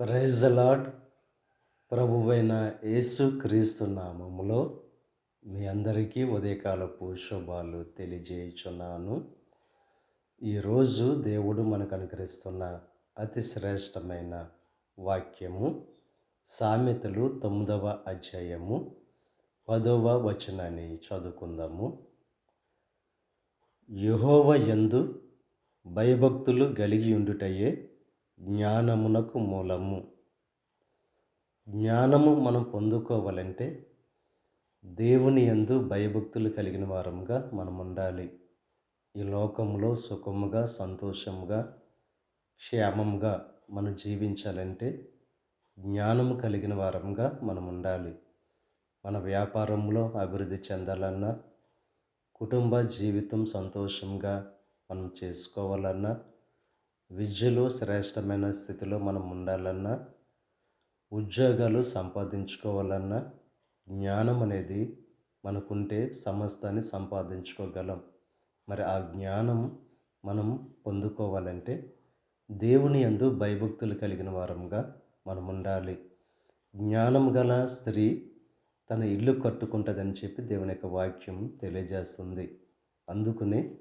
Praise lord ప్రభువైన యేసు క్రీస్తు నామములో మీ అందరికీ ఉదయకాలపు శుభాలు తెలియజేయుచున్నాను. ఈరోజు దేవుడు మనకు అనుకరిస్తున్న అతి శ్రేష్టమైన వాక్యము సామెతలు తొమ్మిదవ అధ్యాయము పదవ వచనాన్ని చదువుకుందాము. యహోవ యందు భయభక్తులు కలిగి ఉండుటయే జ్ఞానమునకు మూలము. జ్ఞానము మనం పొందుకోవాలంటే దేవుని యందు భయభక్తులు కలిగిన వారంగా మనం ఉండాలి ఈ లోకంలో సుఖముగా సంతోషముగా క్షేమంగా మనం జీవించాలంటే జ్ఞానము కలిగిన వారంగా మనం ఉండాలి మన వ్యాపారంలో అభివృద్ధి చెందాలన్నా కుటుంబ జీవితం సంతోషంగా మనం చేసుకోవాలన్నా విద్యలో శ్రేష్టమైన స్థితిలో మనం ఉండాలన్నా ఉద్యోగాలు సంపాదించుకోవాలన్నా జ్ఞానం అనేది మనకుంటే సమస్తాన్ని సంపాదించుకోగలం. మరి ఆ జ్ఞానం మనం పొందుకోవాలంటే దేవుని యందు భయభక్తులు కలిగిన వారంగా మనం ఉండాలి. జ్ఞానం గల స్త్రీ తన ఇల్లు కట్టుకుంటుందని చెప్పి దేవుని యొక్క వాక్యం తెలియజేస్తుంది. అందుకనే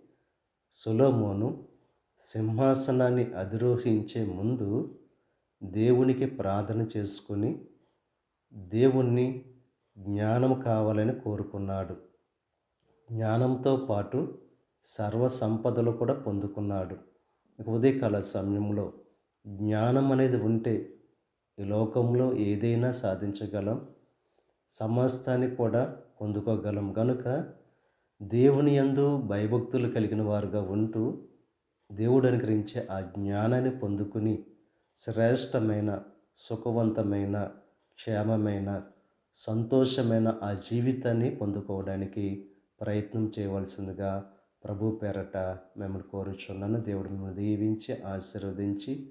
సులోమోను సింహాసనాన్ని అధిరోహించే ముందు దేవునికి ప్రార్థన చేసుకొని దేవుణ్ణి జ్ఞానం కావాలని కోరుకున్నాడు. జ్ఞానంతో పాటు సర్వ సంపదలు కూడా పొందుకున్నాడు. ఉదయకాల సమయంలో జ్ఞానం అనేది ఉంటే ఈ లోకంలో ఏదైనా సాధించగలం సమస్తాన్ని కూడా పొందుకోగలం. కనుక దేవుని యందు భయభక్తులు కలిగిన వారుగా ఉంటూ దేవుడు అనుగ్రహించే ఆ జ్ఞానాన్ని పొందుకుని శ్రేష్టమైన సుఖవంతమైన క్షేమమైన సంతోషమైన ఆ జీవితాన్ని పొందుకోవడానికి ప్రయత్నం చేయవలసిందిగా ప్రభు పేరట మిమ్మల్ని కోరుచున్నాను. దేవుడు మిమ్మల్ని దీవించి ఆశీర్వదించి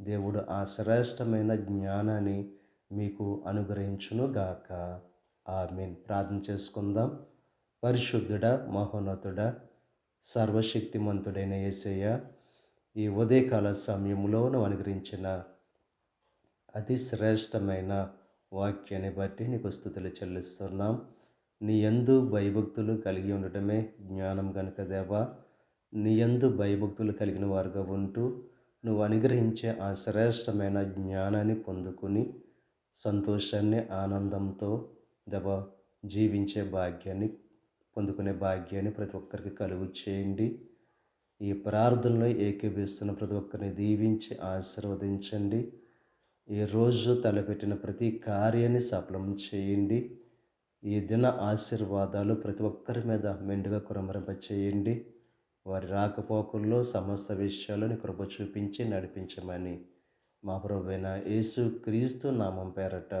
దేవుడు ఆ శ్రేష్టమైన జ్ఞానాన్ని మీకు అనుగ్రహించును గాక ఆమెన్. ప్రార్థన చేసుకుందాం. పరిశుద్ధుడ మహోన్నతుడ సర్వశక్తిమంతుడైన యేసయ్య ఈ ఉదయకాల సమయంలో నువ్వు అనుగ్రహించిన అతి శ్రేష్టమైన వాక్యాన్ని బట్టి నీకు స్థుతులు చెల్లిస్తున్నాం. నీ యందు భయభక్తులు కలిగి ఉండటమే జ్ఞానం గనుక దేవా. నీ యందు భయభక్తులు కలిగిన వారుగా ఉంటూ నువ్వు అనుగ్రహించే ఆ శ్రేష్టమైన జ్ఞానాన్ని పొందుకుని సంతోషాన్ని ఆనందంతో దెబ్బ జీవించే భాగ్యాన్ని పొందుకునే భాగ్యాన్ని ప్రతి ఒక్కరికి కలుగు చేయండి. ఈ ప్రార్థనలో ఏకీభిస్తున్న ప్రతి ఒక్కరిని దీవించి ఆశీర్వదించండి. ఈ రోజు తలపెట్టిన ప్రతి కార్యాన్ని సఫలం చేయండి. ఈ దిన ఆశీర్వాదాలు ప్రతి ఒక్కరి మీద మెండుగా కురమరింప చేయండి వారి రాకపోకల్లో సమస్త విషయాలను కృప చూపించి నడిపించమని మా ప్రభువైన యేసు క్రీస్తు నామం పేరట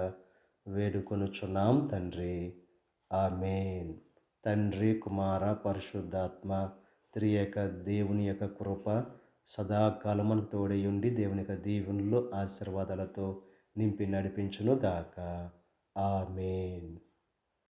వేడుకొనుచున్నాం తండ్రి. ఆమెన్. తండ్రి కుమార పరిశుద్ధాత్మ త్రియేక దేవుని యొక్క కృప సదాకాలం మనకు తోడై ఉండి దేవుని యొక్క దీవెనలో ఆశీర్వాదాలతో నింపి నడిపించును గాక ఆమెన్.